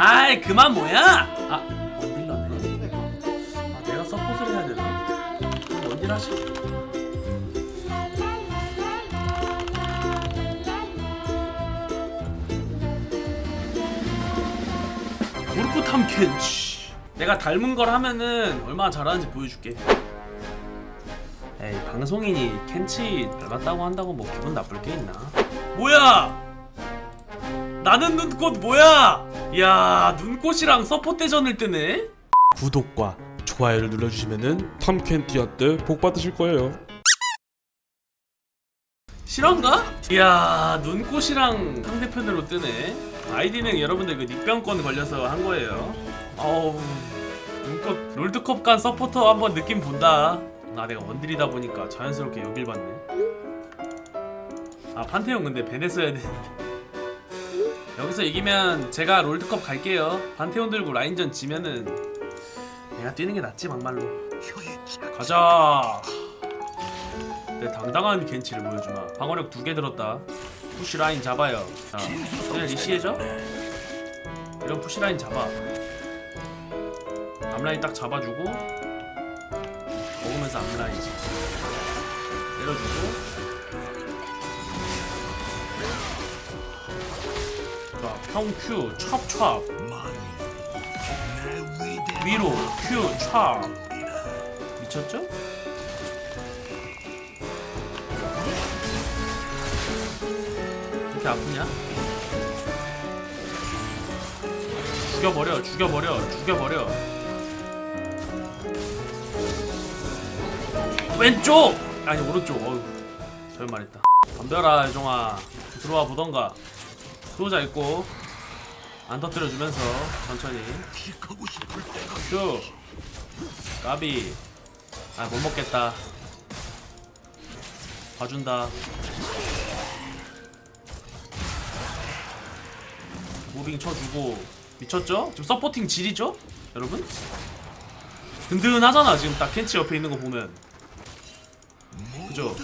아이 그만 뭐야? 아 원딜러네. 아 내가 서포트를 해야 되나? 그럼 원딜 하시 골프 탐켄치 내가 닮은 걸 하면은 얼마나 잘하는지 보여줄게. 에이 방송인이 켄치 닮았다고 한다고 뭐 기분 나쁠 게 있나? 뭐야 나는 눈꽃 뭐야? 야 눈꽃이랑 서포 대전을 뜨네. 구독과 좋아요를 눌러주시면은 탐켄티한테 복 받으실 거예요. 실화인가? 이야 눈꽃이랑 상대편으로 뜨네. 아이디는 여러분들 그 닉병권 걸려서 한 거예요. 어우 눈꽃 롤드컵 간 서포터 한번 느낌 본다. 아 내가 원딜이다 보니까 자연스럽게 여길 봤네. 아 판테온 근데 베네 써야 돼 여기서 이기면 제가 롤드컵 갈게요. 판테온 들고 라인전 지면은 내가 뛰는 게 낫지 막말로. 가자. 내 당당한 겐치를 보여주마. 방어력 두 개 들었다. 푸시 라인 잡아요. 자 그냥 리시해줘. 이런 푸시 라인 잡아. 앞라인 딱 잡아주고 먹으면서 앞라인 때려주고 자 평큐 찹찹. 위로 큐찹. 미쳤죠? 이렇게 아프냐? 죽여버려 죽여버려 죽여버려. 왼쪽! 아니 오른쪽. 어휴 잘못 말했다. 덤벼라 유종아. 들어와 보던가. 수호자 있고 안 터뜨려주면서 천천히. 큐 까비. 아 못 먹겠다. 봐준다. 무빙 쳐주고. 미쳤죠? 지금 서포팅 질이죠? 여러분? 든든하잖아 지금 딱 켄치 옆에 있는 거 보면. 그죠?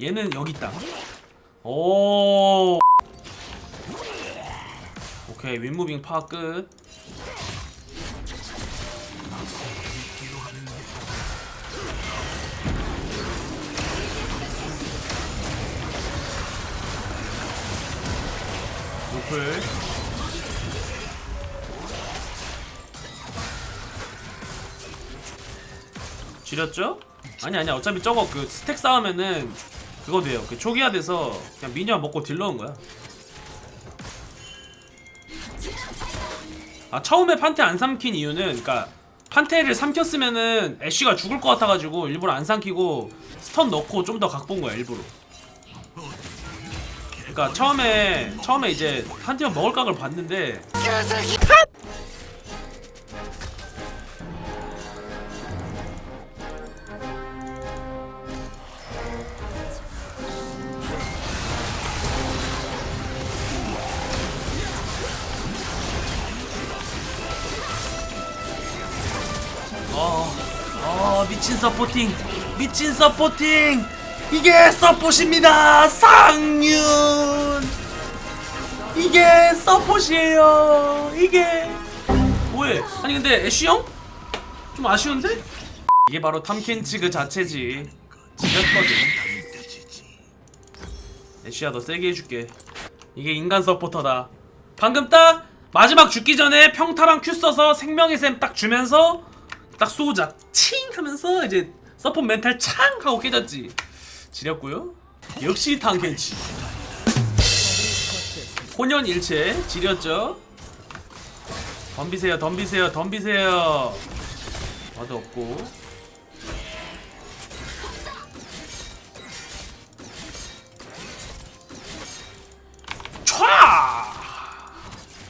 얘는 여기 있다. 오 오케이 윗무빙 파악 끝. 노플 지렸죠? 아니 아니 어차피 저거 그 스택 쌓으면은 그거 돼요. 그 초기화 돼서 그냥 미니언 먹고 딜 넣은 거야 아 처음에 판테 안 삼킨 이유는 그니까 판테를 삼켰으면은 애쉬가 죽을 것 같아가지고 일부러 안 삼키고 스턴 넣고 좀 더 각본 거야 일부러. 그러니까 처음에 처음에 이제 한 팀은 먹을 각을 봤는데 미친 서포팅 미친 서포팅. 이게 서포트입니다 상윤. 이게 서폿이에요 이게. 뭐해? 아니 근데 애쉬 형? 좀 아쉬운데? 이게 바로 탐켄치 그 자체지. 지렸거든. 애쉬야 너 세게 해줄게. 이게 인간 서포터다. 방금 딱 마지막 죽기 전에 평타랑 큐 써서 생명의 샘딱 주면서 딱 쏘자. 칭 하면서 이제 서폿 멘탈 창 하고 깨졌지. 지렸고요. 역시 탕켄치. 혼연 일체 지렸죠? 덤비세요 덤비세요 덤비세요. 와도 없고. 촤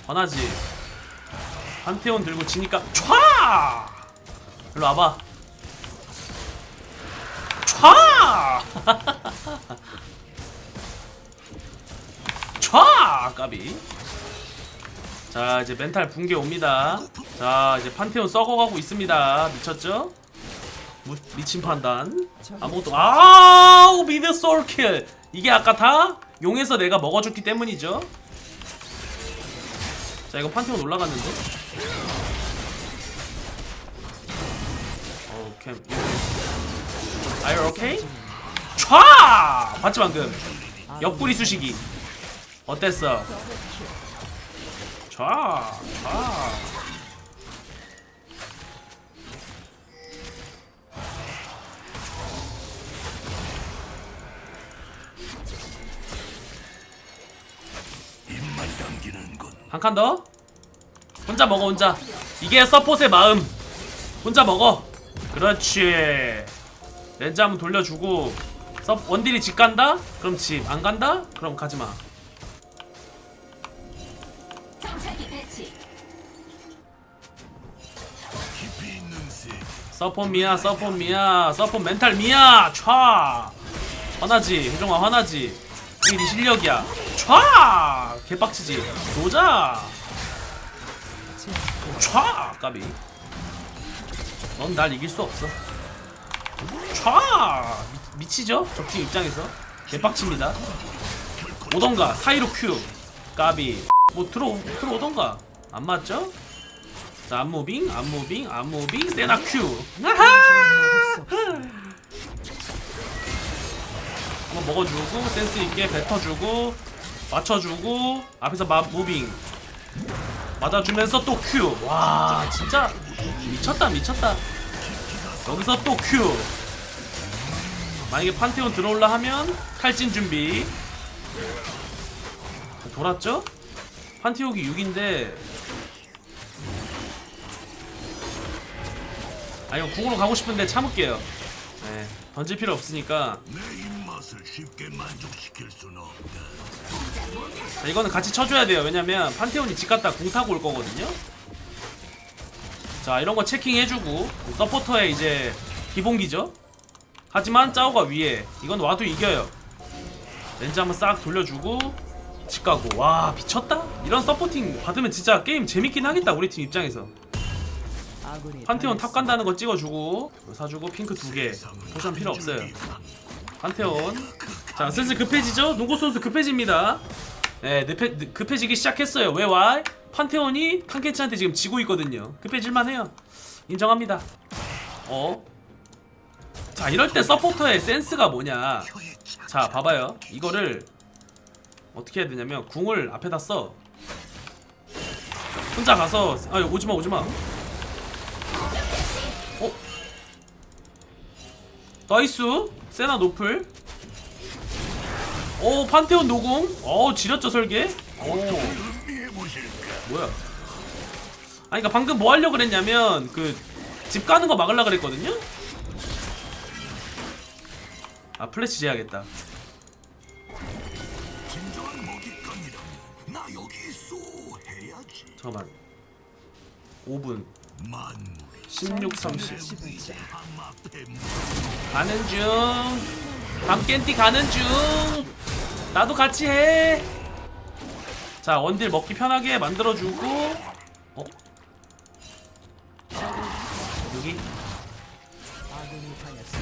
화나지. 판테온 들고 지니까 촤 일로 와봐 촤! 촤! 까비. 자, 이제 멘탈 붕괴 옵니다. 자, 이제 판테온 썩어가고 있습니다. 미쳤죠? 무, 미친 판단. 아무것도, 아우, 미드 솔킬. 이게 아까 다 용에서 내가 먹어줬기 때문이죠. 자 이거 판테온 올라갔는데 오케이 Are you okay? 촤! 봤지 방금 옆구리 쑤시기 어땠어? 촤! 촤! 한 칸 더? 혼자 먹어 혼자 이게 서폿의 마음 혼자 먹어 그렇지 렌즈 한번 돌려주고 서 원딜이 집 간다? 그럼 집. 안 간다? 그럼 가지마. 서폿 미야 서폿 미야 서폿 멘탈 미야. 촤! 화나지 혜정아 화나지. 이게 네 실력이야. 촤! 개빡치지. 쏘자! 촤! 까비. 넌 날 이길 수 없어. 촤 미, 미치죠 적팀 입장에서 개빡칩니다 오던가 사이로 큐 까비 뭐 들어 들어오던가 안 맞죠? 자, 안무빙, 안무빙, 안무빙, 세나 큐. 아하! 한번 먹어주고 센스 있게 뱉어주고 맞춰주고 앞에서 마 무빙 맞아주면서 또 큐. 와, 진짜 미쳤다, 미쳤다. 여기서 또 큐. 만약에 판테온 들어올라 하면 탈진 준비. 돌았죠? 판테온이 6인데 아 이거 궁으로 가고 싶은데 참을게요. 네, 던질 필요 없으니까. 자, 이거는 같이 쳐줘야 돼요. 왜냐면 판테온이 집 갔다 궁 타고 올 거거든요. 자 이런 거 체킹해주고 서포터의 이제 기본기죠. 하지만 짜오가 위에 이건 와도 이겨요. 렌즈 한번 싹 돌려주고 집 가고 와 미쳤다. 이런 서포팅 받으면 진짜 게임 재밌긴 하겠다 우리 팀 입장에서. 판테온 탑 간다는 거 찍어주고 사주고 핑크 두 개. 포션 필요 없어요. 판테온. 자 슬슬 급해지죠? 농구 선수 급해집니다. 네, 늪- 급해지기 시작했어요. 왜 와? 판테온이 탕켄치한테 지금 지고 있거든요. 급해질만 해요. 인정합니다. 어? 자 이럴 때 서포터의 센스가 뭐냐? 자 봐봐요. 이거를 어떻게 해야 되냐면 궁을 앞에다 써. 혼자 가서 아 오지마 오지마. 어? 나이스 세나 노플 오 판테온 노공 어 지렸죠 설계 오 보실까? 뭐야 아니 그니까 방금 뭐 하려고 그랬냐면 그 집 가는 거 막으려 그랬거든요 아 플래시 재야겠다. 잠깐만. 5분 만물이 16, 30 앞에 가는 중. 밤깬띠 가는 중. 나도 같이 해자 원딜 먹기 편하게 만들어주고. 어? 여기?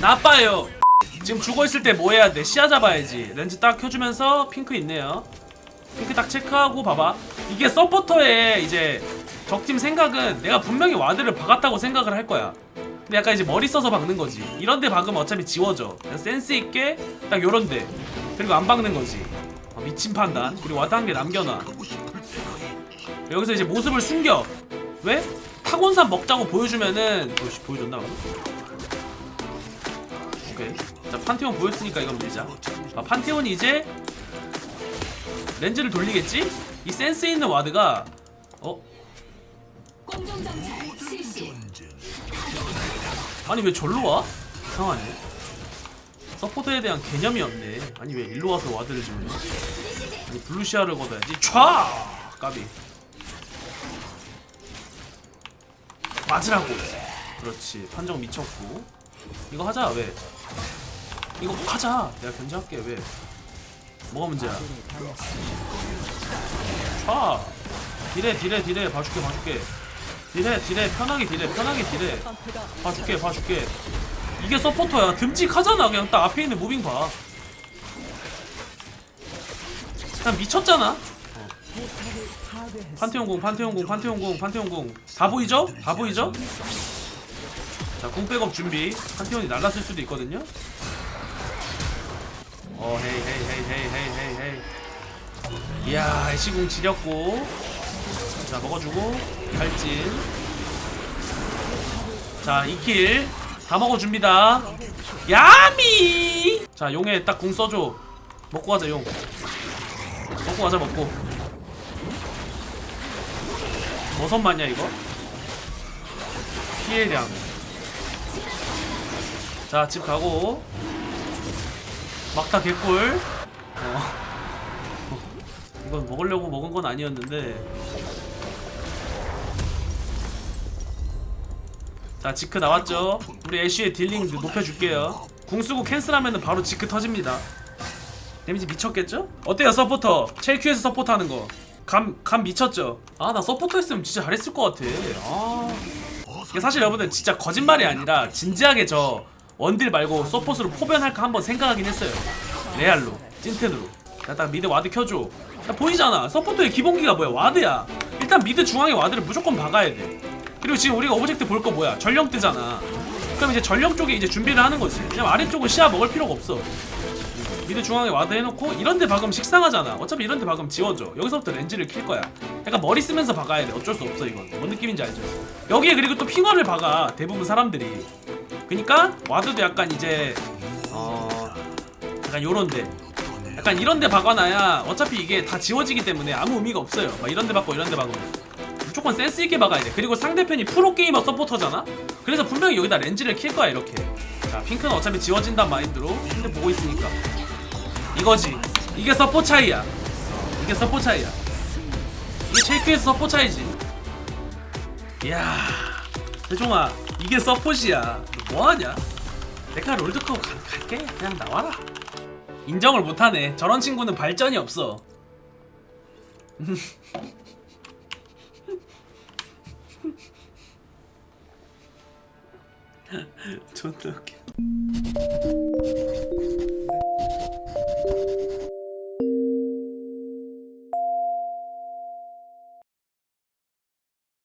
나빠요 지금 죽어있을 때 뭐 해야 돼? 시야 잡아야지. 렌즈 딱 켜주면서 핑크 있네요. 핑크 딱 체크하고 봐봐. 이게 서포터의 이제 적팀 생각은 내가 분명히 와드를 박았다고 생각을 할 거야. 근데 약간 이제 머리 써서 박는 거지. 이런데 박으면 어차피 지워져. 그냥 센스 있게 딱 요런데. 그리고 안 박는 거지. 어, 미친 판단. 그리고 와드 한 개 남겨놔. 여기서 이제 모습을 숨겨. 왜? 타곤산 먹자고 보여주면은 어씨 보여줬나 방금? 오케이 자 판테온 보였으니까 이건 밀자. 아 판테온이 이제 렌즈를 돌리겠지? 이 센스 있는 와드가 어? 아니 왜 절로 와? 이상하네. 서포터에 대한 개념이 없네. 아니 왜 일로 와서 와드를 주냐 아니 블루시아를 걷어야지. 촤! 까비. 맞으라고. 그렇지. 판정 미쳤고. 이거 하자 왜 이거 하자. 내가 견제할게 왜? 뭐가 문제야? 촤 딜해 딜해 딜해. 봐줄게 봐줄게. 딜해 딜해. 편하게 딜해 편하게 딜해. 봐줄게 봐줄게. 이게 서포터야. 듬직하잖아. 그냥 딱 앞에 있는 무빙 봐. 그냥 미쳤잖아. 어. 판테온 공 판테온 공 판테온 공 판테온 공 다 보이죠? 다 보이죠? 자 궁 백업 준비. 판테온이 날랐을 수도 있거든요 어 헤이 헤이 헤이 헤이 헤이 헤이 헤이. 이야 애쉬궁 지렸고. 자 먹어주고. 갈진. 자 2킬 다 먹어줍니다. 야미! 자 용에 딱 궁 써줘. 먹고 가자 용. 먹고 가자 먹고. 버섯 맞냐 이거? 피해량. 자 집 가고 막다 개꿀 어. 어. 이건 먹으려고 먹은 건 아니었는데 자 지크 나왔죠 우리 애쉬의 딜링 높여줄게요 궁 쓰고 캔슬하면 바로 지크 터집니다 데미지 미쳤겠죠? 어때요 서포터? 첼큐에서 서포터 하는 거. 감, 감 미쳤죠? 아, 나 서포터 했으면 진짜 잘했을 것 같아. 아. 사실 여러분들 진짜 거짓말이 아니라 진지하게 저 원딜 말고 서포트로 포변할까 한번 생각하긴 했어요. 레알로, 찐텐으로. 야, 딱 미드 와드 켜줘. 야, 보이잖아. 서포터의 기본기가 뭐야? 와드야. 일단 미드 중앙에 와드를 무조건 박아야 돼. 그리고 지금 우리가 오브젝트 볼 거 뭐야? 전령 뜨잖아. 그럼 이제 전령 쪽에 이제 준비를 하는 거지. 그냥 아래쪽은 시야 먹을 필요가 없어. 미드 중앙에 와드 해놓고 이런데 박으면 식상하잖아 어차피 이런데 박으면 지워져 여기서부터 렌즈를 킬 거야 약간 머리 쓰면서 박아야 돼 어쩔 수 없어 이건 뭔 느낌인지 알죠 여기에 그리고 또 핑화를 박아 대부분 사람들이 그니까 와드도 약간 이제 어 약간 요런데 약간 이런데 박아놔야 어차피 이게 다 지워지기 때문에 아무 의미가 없어요 막 이런데 박고 이런데 박으면 무조건 센스 있게 박아야 돼 그리고 상대편이 프로게이머 서포터잖아 그래서 분명히 여기다 렌즈를 킬 거야 이렇게 자 핑크는 어차피 지워진단 마인드로 근데 보고 있으니까 이거지. 이게 서포 차이야. 어, 이게 서포 차이야. 이게 체크에서 서포 차이지. 이야, 대종아, 이게 서폿이야. 너 뭐하냐? 내가 롤드컵 가- 갈게. 그냥 나와라. 인정을 못하네. 저런 친구는 발전이 없어. 존나 웃겨.